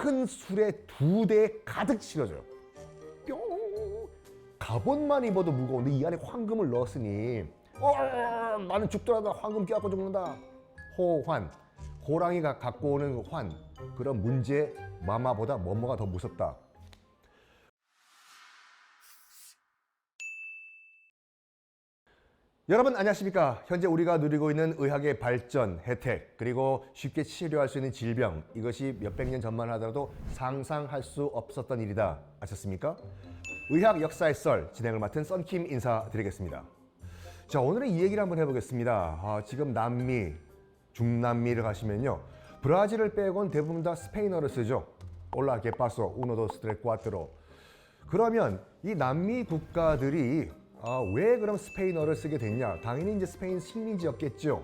큰 술에 두 대 가득 실어줘요. 뿅! 갑옷만 입어도 무거운데 이 안에 황금을 넣었으니 어, 나는 죽더라도 황금 껴갖고 죽는다. 호환. 호랑이가 갖고 오는 환. 그런 문제 마마보다 뭐뭐가 더 무섭다. 여러분 안녕하십니까? 현재 우리가 누리고 있는 의학의 발전 혜택 그리고 쉽게 치료할 수 있는 질병 이것이 몇백 년 전만 하더라도 상상할 수 없었던 일이다. 아셨습니까? 의학 역사의 썰 진행을 맡은 썬킴 인사드리겠습니다. 자 오늘은 이 얘기를 한번 해보겠습니다. 아, 지금 남미 중남미를 가시면요. 브라질을 빼곤 대부분 다 스페인어를 쓰죠. 올라 게파소 우노도 스트레 꽈트로 그러면 이 남미 국가들이 아, 왜 그럼 스페인어를 쓰게 됐냐? 당연히 이제 스페인 식민지였겠죠.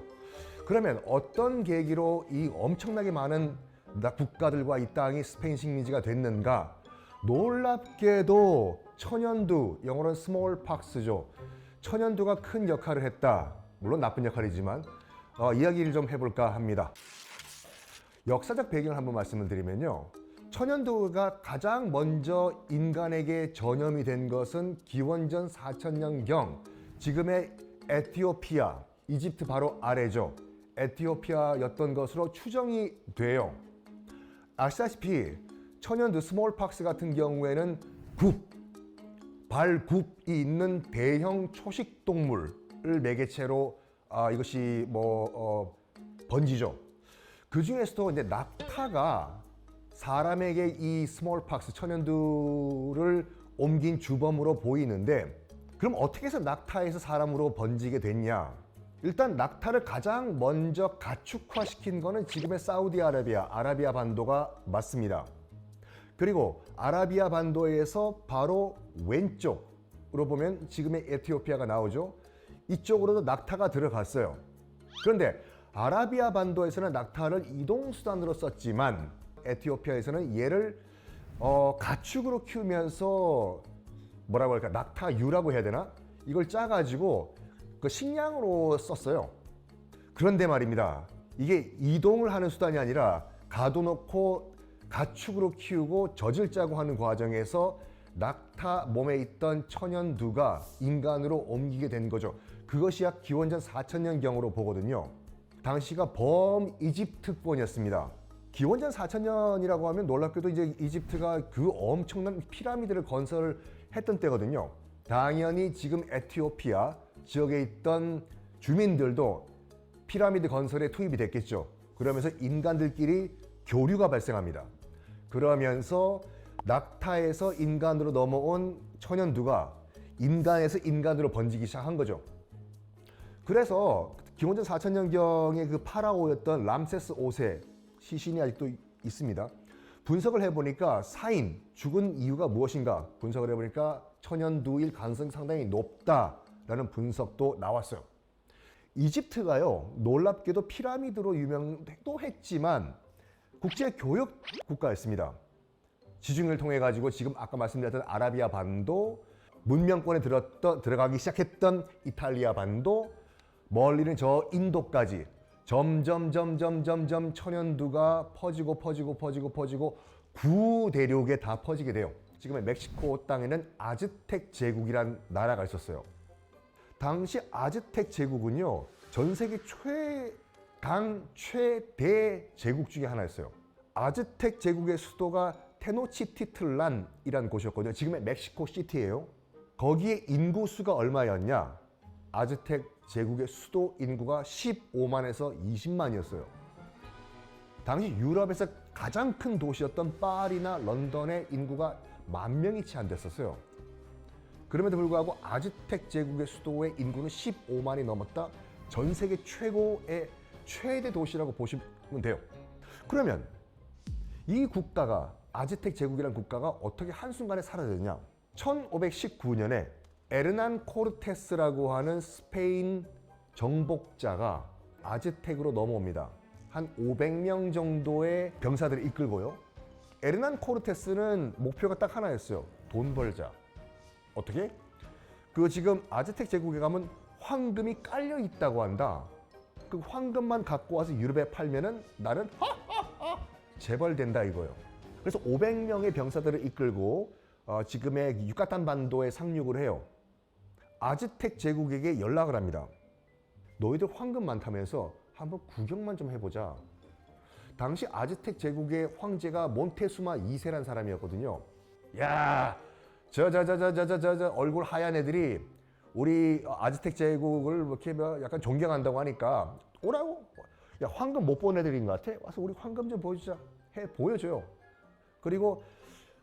그러면 어떤 계기로 이 엄청나게 많은 나- 국가들과 이 땅이 스페인 식민지가 됐는가? 놀랍게도 천연두, 영어로는 스몰 팍스죠. 천연두가 큰 역할을 했다. 물론 나쁜 역할이지만 어, 이야기를 좀 해볼까 합니다. 역사적 배경을 한번 말씀을 드리면요. 천연두가 가장 먼저 인간에게 전염이 된 것은 기원전 4천년경 지금의 에티오피아, 이집트 바로 아래죠. 에티오피아였던 것으로 추정이 돼요. 아시다시피 천연두 스몰팍스 같은 경우에는 굽, 발굽이 있는 대형 초식 동물을 매개체로 아, 이것이 뭐 어, 번지죠. 그 중에서도 이제 낙타가 사람에게 이 스몰팍스 천연두를 옮긴 주범으로 보이는데 그럼 어떻게 해서 낙타에서 사람으로 번지게 됐냐? 일단 낙타를 가장 먼저 가축화시킨 거는 지금의 사우디아라비아, 아라비아 반도가 맞습니다. 그리고 아라비아 반도에서 바로 왼쪽으로 보면 지금의 에티오피아가 나오죠. 이쪽으로도 낙타가 들어갔어요. 그런데 아라비아 반도에서는 낙타를 이동 수단으로 썼지만 에티오피아에서는 얘를 어, 가축으로 키우면서 뭐라고 할까 낙타유라고 해야 되나 이걸 짜가지고 그 식량으로 썼어요. 그런데 말입니다. 이게 이동을 하는 수단이 아니라 가둬놓고 가축으로 키우고 젖을 짜고 하는 과정에서 낙타 몸에 있던 천연두가 인간으로 옮기게 된 거죠. 그것이 약 기원전 4천년경으로 보거든요. 당시가 범 이집트권이었습니다. 기원전 4천년이라고 하면 놀랍게도 이제 이집트가 그 엄청난 피라미드를 건설을 했던 때거든요. 당연히 지금 에티오피아 지역에 있던 주민들도 피라미드 건설에 투입이 됐겠죠. 그러면서 인간들끼리 교류가 발생합니다. 그러면서 낙타에서 인간으로 넘어온 천연두가 인간에서 인간으로 번지기 시작한 거죠. 그래서 기원전 4천년경의 그 파라오였던 람세스 5세 시신이 아직도 있습니다. 분석을 해보니까 사인, 죽은 이유가 무엇인가 분석을 해보니까 천연두일 가능성이 상당히 높다라는 분석도 나왔어요. 이집트가요, 놀랍게도 피라미드로 유명도 했지만 국제 교역 국가였습니다. 지중해를 통해 가지고 지금 아까 말씀드렸던 아라비아 반도, 문명권에 들었던, 들어가기 시작했던 이탈리아 반도, 멀리는 저 인도까지 점점 점점 점점 천연두가 퍼지고 퍼지고 퍼지고 퍼지고 구대륙에 다 퍼지게 돼요. 지금의 멕시코 땅에는 아즈텍 제국이란 나라가 있었어요. 당시 아즈텍 제국은요 전 세계 최강 최대 제국 중에 하나였어요. 아즈텍 제국의 수도가 테노치티틀란이라는 곳이었거든요. 지금의 멕시코 시티예요. 거기에 인구 수가 얼마였냐? 아즈텍 제국의 수도 인구가 15만에서 20만이었어요. 당시 유럽에서 가장 큰 도시였던 파리나 런던의 인구가 만 명이 채 안 됐었어요. 그럼에도 불구하고 아즈텍 제국의 수도의 인구는 15만이 넘었다. 전 세계 최고의 최대 도시라고 보시면 돼요. 그러면 이 국가가 아즈텍 제국이라는 국가가 어떻게 한순간에 사라졌냐? 1519년에 에르난 코르테스라고 하는 스페인 정복자가 아즈텍으로 넘어옵니다. 한 500명 정도의 병사들을 이끌고요. 에르난 코르테스는 목표가 딱 하나였어요. 돈 벌자. 어떻게? 그 지금 아즈텍 제국에 가면 황금이 깔려 있다고 한다. 그 황금만 갖고 와서 유럽에 팔면은 나는 재벌된다 이거예요. 그래서 500명의 병사들을 이끌고 어, 지금의 유카탄 반도에 상륙을 해요. 아즈텍 제국에게 연락을 합니다. 너희들 황금 많다면서 한번 구경만 좀 해보자. 당시 아즈텍 제국의 황제가 몬테수마 2세란 사람이었거든요. 야, 저 저 저 저 저 저 저 저 얼굴 하얀 애들이 우리 아즈텍 제국을 이렇게 뭐 약간 존경한다고 하니까 오라고. 야 황금 못 본 애들인 것 같아. 와서 우리 황금 좀 보여주자. 해 보여줘요. 그리고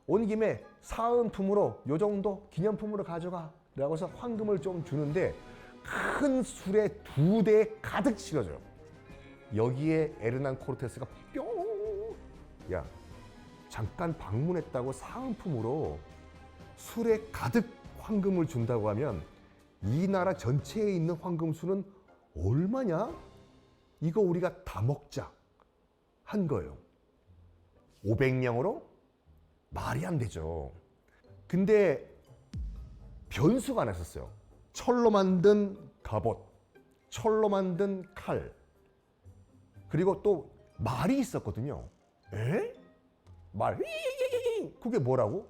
온 김에 사은품으로 요 정도 기념품으로 가져가. 라고 해서 황금을 좀 주는데 큰 술에 두 대 가득 실어줘요. 여기에 에르난 코르테스가 뿅! 야, 잠깐 방문했다고 사은품으로 술에 가득 황금을 준다고 하면 이 나라 전체에 있는 황금수는 얼마냐? 이거 우리가 다 먹자. 한 거예요. 500명으로? 말이 안 되죠. 근데 변수가 하나 있었어요. 철로 만든 갑옷, 철로 만든 칼, 그리고 또 말이 있었거든요. 에? 말. 그게 뭐라고?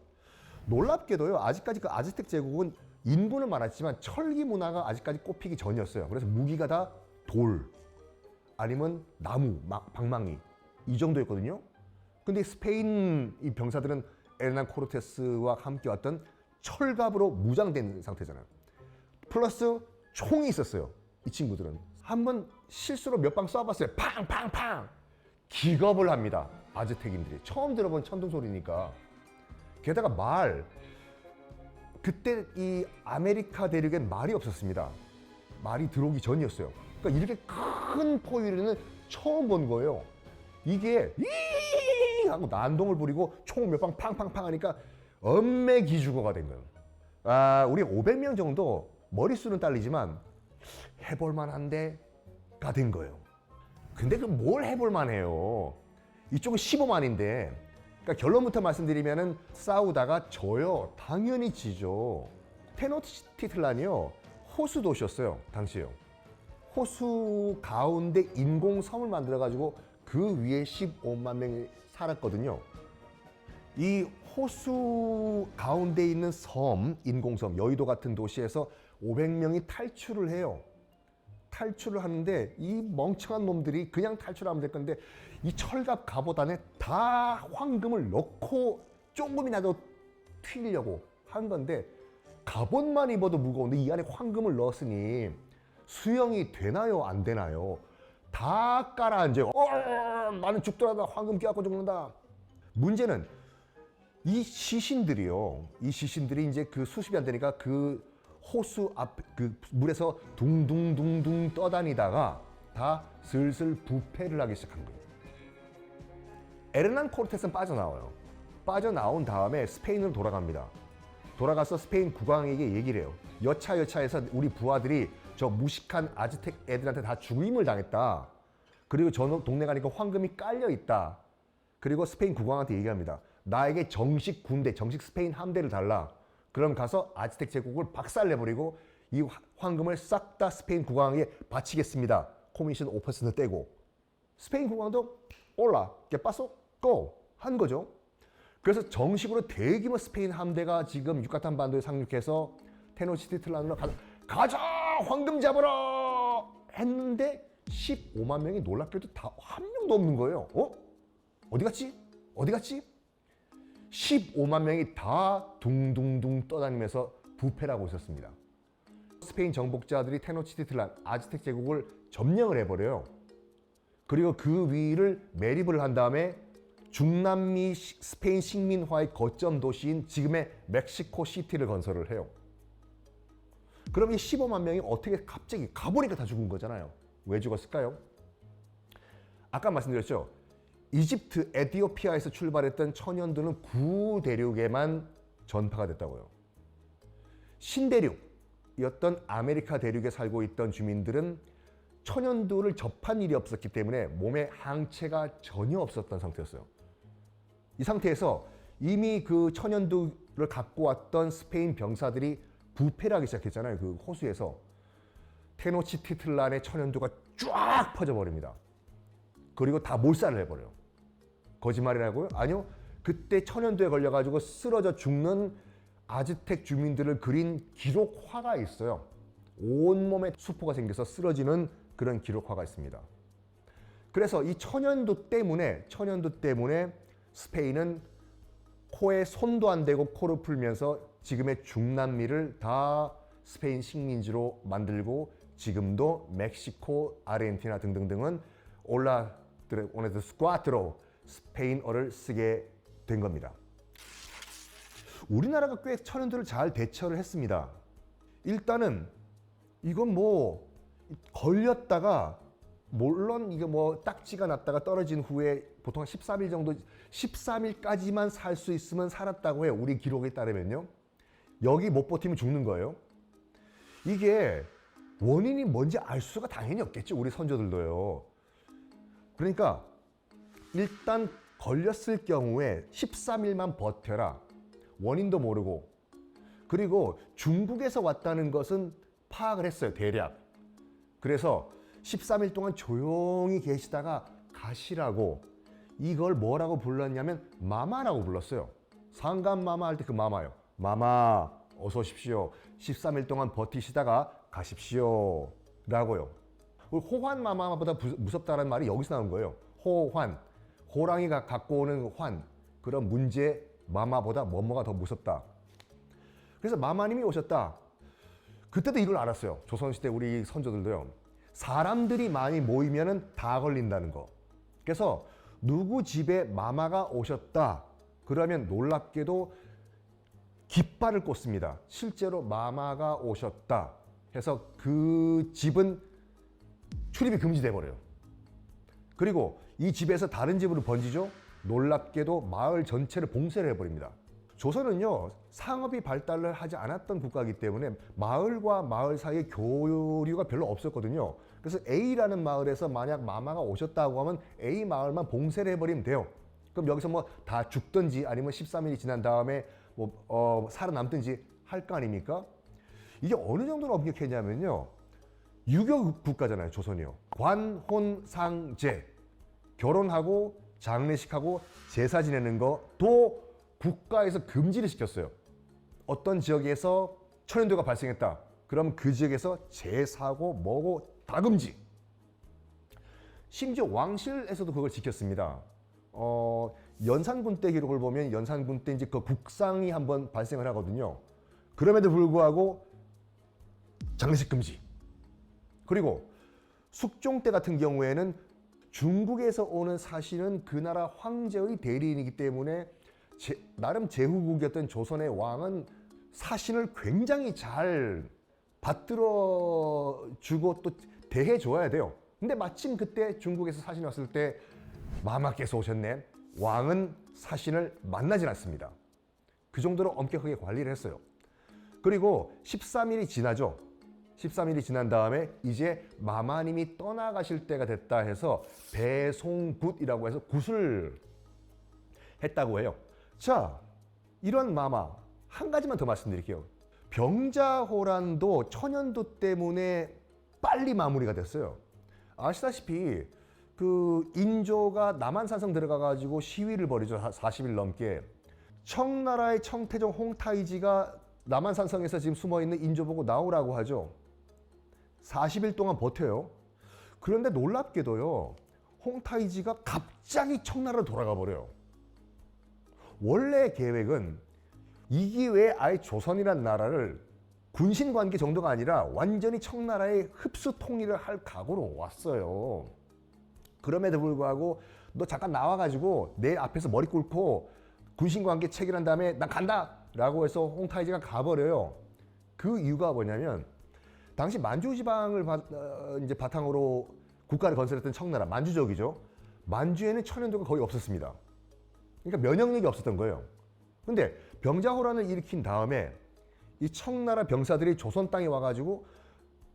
놀랍게도요. 아직까지 그 아즈텍 제국은 인구는 많았지만 철기 문화가 아직까지 꼽히기 전이었어요. 그래서 무기가 다 돌, 아니면 나무, 막 방망이 이 정도였거든요. 근데 스페인 이 병사들은 에르난 코르테스와 함께 왔던 철갑으로 무장된 상태잖아요. 플러스 총이 있었어요. 이 친구들은 한 번 실수로 몇 방 쏴봤어요. 팡팡팡 기겁을 합니다. 아즈텍인들이 처음 들어본 천둥 소리니까 게다가 말 그때 이 아메리카 대륙엔 말이 없었습니다. 말이 들어오기 전이었어요. 그러니까 이렇게 큰 포유류는 처음 본 거예요. 이게 이 하고 난동을 부리고 총 몇 방 팡팡팡 하니까 엄매 기주거가 된 거예요. 아, 우리 500명 정도 머릿수는 딸리지만 해볼 만한데가 된 거예요. 근데 그 뭘 해볼 만해요. 이쪽은 15만인데 그러니까 결론부터 말씀드리면은 싸우다가 져요. 당연히 지죠. 테노티틀란이요. 호수 도시였어요. 당시에요. 호수 가운데 인공 섬을 만들어 가지고 그 위에 15만 명이 살았거든요. 이 호수 가운데 있는 섬, 인공섬, 여의도 같은 도시에서 500명이 탈출을 해요. 탈출을 하는데 이 멍청한 놈들이 그냥 탈출하면 될 건데 이 철갑 갑옷 안에 다 황금을 넣고 조금이라도 튀려고 한 건데 갑옷만 입어도 무거운데 이 안에 황금을 넣었으니 수영이 되나요 안 되나요? 다 깔아앉아요. 어, 나는 죽더라도 황금 껴갖고 죽는다. 문제는 이 시신들이요. 이 시신들이 이제 그 수십이 안 되니까 그 호수 앞 그 물에서 둥둥둥둥 떠다니다가 다 슬슬 부패를 하기 시작한 거예요. 에르난 코르테스는 빠져나와요. 빠져나온 다음에 스페인으로 돌아갑니다. 돌아가서 스페인 국왕에게 얘기를 해요. 여차 여차해서 우리 부하들이 저 무식한 아즈텍 애들한테 다 죽임을 당했다. 그리고 저 동네 가니까 황금이 깔려 있다. 그리고 스페인 국왕한테 얘기합니다. 나에게 정식 군대, 정식 스페인 함대를 달라. 그럼 가서 아즈텍 제국을 박살내버리고 이 화- 황금을 싹 다 스페인 국왕에게 바치겠습니다. 코미션 5% 떼고. 스페인 국왕도 올라, 깨빠소, 고! 한 거죠. 그래서 정식으로 대규모 스페인 함대가 지금 유카탄 반도에 상륙해서 테노치티틀란으로 가자, 가자! 황금 잡으러! 했는데 15만 명이 놀랍게도 다 한 명도 없는 거예요. 어? 어디 갔지? 어디 갔지? 15만 명이 다 둥둥둥 떠다니면서 부패를 하고 있었습니다. 스페인 정복자들이 테노치티틀란 아즈텍 제국을 점령을 해버려요. 그리고 그 위를 매립을 한 다음에 중남미 시- 스페인 식민화의 거점 도시인 지금의 멕시코 시티를 건설을 해요. 그럼 이 15만 명이 어떻게 갑자기 가보니까 다 죽은 거잖아요. 왜 죽었을까요? 아까 말씀드렸죠. 이집트, 에티오피아에서 출발했던 천연두는 구대륙에만 전파가 됐다고요. 신대륙이었던 아메리카 대륙에 살고 있던 주민들은 천연두를 접한 일이 없었기 때문에 몸에 항체가 전혀 없었던 상태였어요. 이 상태에서 이미 그 천연두를 갖고 왔던 스페인 병사들이 부패를 하기 시작했잖아요. 그 호수에서 테노치티틀란의 천연두가 쫙 퍼져버립니다. 그리고 다 몰살을 해버려요. 거짓말이라고요? 아니요. 그때 천연두에 걸려가지고 쓰러져 죽는 아즈텍 주민들을 그린 기록화가 있어요. 온몸에 수포가 생겨서 쓰러지는 그런 기록화가 있습니다. 그래서 이 천연두 때문에 천연두 때문에 스페인은 코에 손도 안 대고 코를 풀면서 지금의 중남미를 다 스페인 식민지로 만들고 지금도 멕시코, 아르헨티나 등등등은 올라 오네드 스쿼트로 스페인어를 쓰게 된 겁니다. 우리나라가 꽤 천연두를 잘 대처를 했습니다. 일단은 이건 뭐 걸렸다가 물론 이게 뭐 딱지가 났다가 떨어진 후에 보통 한 13일 정도 13일까지만 살 수 있으면 살았다고 해요. 우리 기록에 따르면요. 여기 못 버티면 죽는 거예요. 이게 원인이 뭔지 알 수가 당연히 없겠죠. 우리 선조들도요. 그러니까 일단 걸렸을 경우에 13일만 버텨라. 원인도 모르고 그리고 중국에서 왔다는 것은 파악을 했어요. 대략. 그래서 13일 동안 조용히 계시다가 가시라고 이걸 뭐라고 불렀냐면 마마라고 불렀어요. 상간 마마 할 때 그 마마요. 마마 어서 오십시오. 13일 동안 버티시다가 가십시오. 라고요. 호환 마마보다 부- 무섭다는 말이 여기서 나온 거예요. 호환. 호랑이가 갖고 오는 환. 그런 문제 마마보다 뭐뭐가 더 무섭다. 그래서 마마님이 오셨다. 그때도 이걸 알았어요. 조선시대 우리 선조들도요. 사람들이 많이 모이면은 다 걸린다는 거. 그래서 누구 집에 마마가 오셨다. 그러면 놀랍게도 깃발을 꽂습니다. 실제로 마마가 오셨다. 해서 그 집은 출입이 금지돼 버려요. 그리고 이 집에서 다른 집으로 번지죠. 놀랍게도 마을 전체를 봉쇄를 해버립니다. 조선은요 상업이 발달을 하지 않았던 국가이기 때문에 마을과 마을 사이에 교류가 별로 없었거든요. 그래서 A라는 마을에서 만약 마마가 오셨다고 하면 A 마을만 봉쇄를 해버리면 돼요. 그럼 여기서 뭐 다 죽든지 아니면 13일이 지난 다음에 뭐 어, 살아남든지 할 거 아닙니까? 이게 어느 정도로 엄격했냐면요. 유교 국가잖아요, 조선이요. 관혼상제 결혼하고 장례식하고 제사 지내는 거도 국가에서 금지를 시켰어요. 어떤 지역에서 천연두가 발생했다. 그럼 그 지역에서 제사고 뭐고 다 금지. 심지어 왕실에서도 그걸 지켰습니다. 어, 연산군 때 기록을 보면 연산군 때 이제 그 국상이 한번 발생을 하거든요. 그럼에도 불구하고 장례식 금지. 그리고 숙종 때 같은 경우에는 중국에서 오는 사실은 그 나라 황제의 대리인이기 때문에 제- 나름 제후국이었던 조선의 왕은 사신을 굉장히 잘 받들어 주고 또 대해 줘야 돼요. 근데 마침 그때 중국에서 사신이 왔을 때 마마께서 오셨네. 왕은 사신을 만나진 않습니다. 그 정도로 엄격하게 관리를 했어요. 그리고 13일이 지나죠. 13일이 지난 다음에 이제 마마님이 떠나가실 때가 됐다 해서 배송굿이라고 해서 굿을 했다고 해요. 자, 이런 마마 한 가지만 더 말씀드릴게요. 병자호란도 천연두 때문에 빨리 마무리가 됐어요. 아시다시피 그 인조가 남한산성 들어가 가지고 시위를 벌이죠. 40일 넘게. 청나라의 청태종 홍타이지가 남한산성에서 지금 숨어 있는 인조 보고 나오라고 하죠. 40일 동안 버텨요. 그런데 놀랍게도요. 홍타이지가 갑자기 청나라로 돌아가 버려요. 원래 계획은 이 기회에 아예 조선이란 나라를 군신 관계 정도가 아니라 완전히 청나라의 흡수 통일을 할 각오로 왔어요. 그럼에도 불구하고 너 잠깐 나와가지고 내 앞에서 머리 꿇고 군신 관계 체결한 다음에 난 간다 라고 해서 홍타이지가 가버려요. 그 이유가 뭐냐면 당시 만주 지방을 바, 어, 이제 바탕으로 국가를 건설했던 청나라 만주족이죠. 만주에는 천연도가 거의 없었습니다. 그러니까 면역력이 없었던 거예요. 근데 병자호란을 일으킨 다음에 이 청나라 병사들이 조선 땅에 와가지고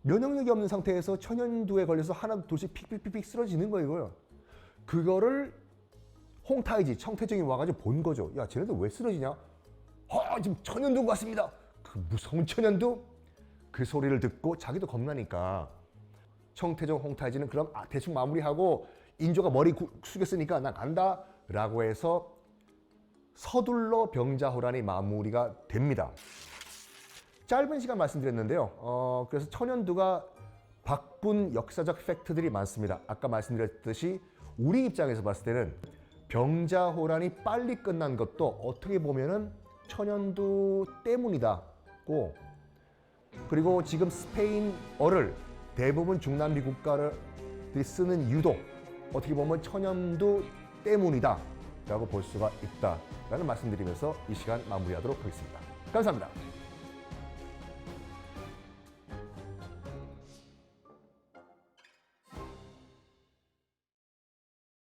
면역력이 없는 상태에서 천연두에 걸려서 하나 둘씩 픽픽픽픽 쓰러지는 거예요. 그거를 홍타이지 청태정이 와가지고 본 거죠. 야, 쟤네들 왜 쓰러지냐? 아, 지금 천연두 같습니다. 그 무서운 천연두? 그 소리를 듣고 자기도 겁나니까 청태종 홍타이지는 그럼 아, 대충 마무리하고 인조가 머리 구- 숙였으니까 나 간다 라고 해서 서둘러 병자호란이 마무리가 됩니다. 짧은 시간 말씀드렸는데요. 어, 그래서 천연두가 바꾼 역사적 팩트들이 많습니다. 아까 말씀드렸듯이 우리 입장에서 봤을 때는 병자호란이 빨리 끝난 것도 어떻게 보면은 천연두 때문이다고 그리고 지금 스페인어를 대부분 중남미 국가들이 쓰는 이유도 어떻게 보면 천연두 때문이다 라고 볼 수가 있다라는 말씀드리면서 이 시간 마무리하도록 하겠습니다. 감사합니다.